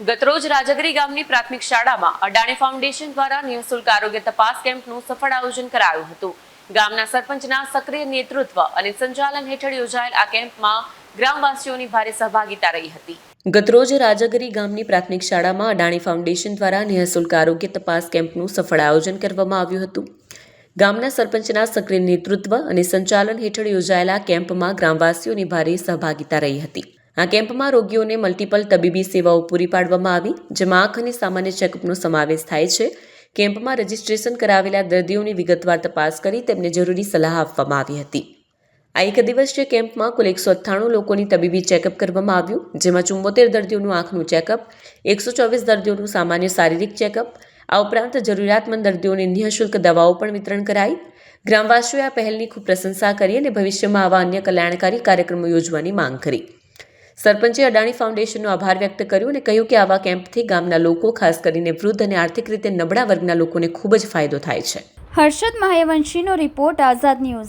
ગતરોજ રાજગરી ગામની પ્રાથમિક શાળામાં અડાણી ફાઉન્ડેશન દ્વારા નિઃશુલ્ક આરોગ્ય તપાસ કેમ્પનું સફળ આયોજન કરાયું હતું. ગામના સરપંચના સક્રિય નેતૃત્વ અને સંચાલન હેઠળ યોજાયેલ આ કેમ્પમાં ગ્રામવાસીઓની ભારે સહભાગિતા રહી હતી. ગતરોજ રાજગરી ગામની પ્રાથમિક શાળામાં અડાણી ફાઉન્ડેશન દ્વારા નિઃશુલ્ક આરોગ્ય તપાસ કેમ્પનું સફળ આયોજન કરવામાં આવ્યું હતું. ગામના સરપંચના સક્રિય નેતૃત્વ અને સંચાલન હેઠળ યોજાયેલા કેમ્પમાં ગ્રામવાસીઓની ભારે સહભાગિતા રહી હતી. આ કેમ્પમાં રોગીઓને મલ્ટિપલ તબીબી સેવાઓ પૂરી પાડવામાં આવી, જેમાં આંખ અને સામાન્ય ચેકઅપનો સમાવેશ થાય છે. કેમ્પમાં રજીસ્ટ્રેશન કરાવેલા દર્દીઓની વિગતવાર તપાસ કરી તેમને જરૂરી સલાહ આપવામાં આવી હતી. આ એક દિવસીય કેમ્પમાં કુલ એકસો અઠ્ઠાણું લોકોની તબીબી ચેકઅપ કરવામાં આવ્યું, જેમાં ચુંબોતેર દર્દીઓનું આંખનું ચેકઅપ, એકસો ચોવીસ દર્દીઓનું સામાન્ય શારીરિક ચેકઅપ, આ ઉપરાંત જરૂરિયાતમંદ દર્દીઓને નિઃશુલ્ક દવાઓ પણ વિતરણ કરાઈ. ગ્રામવાસીઓએ આ પહેલની ખૂબ પ્રશંસા કરી અને ભવિષ્યમાં આવા અન્ય કલ્યાણકારી કાર્યક્રમો યોજવાની માંગ કરી. સરપંચે અડાણી ફાઉન્ડેશનનો આભાર વ્યક્ત કર્યો અને કહ્યું કે આવા કેમ્પથી ગામના લોકો, ખાસ કરીને વૃદ્ધ અને આર્થિક રીતે નબળા વર્ગના લોકોને ખૂબ જ ફાયદો થાય છે. હર્ષદ મહાયવંશીનો રિપોર્ટ આઝાદ ન્યૂઝ.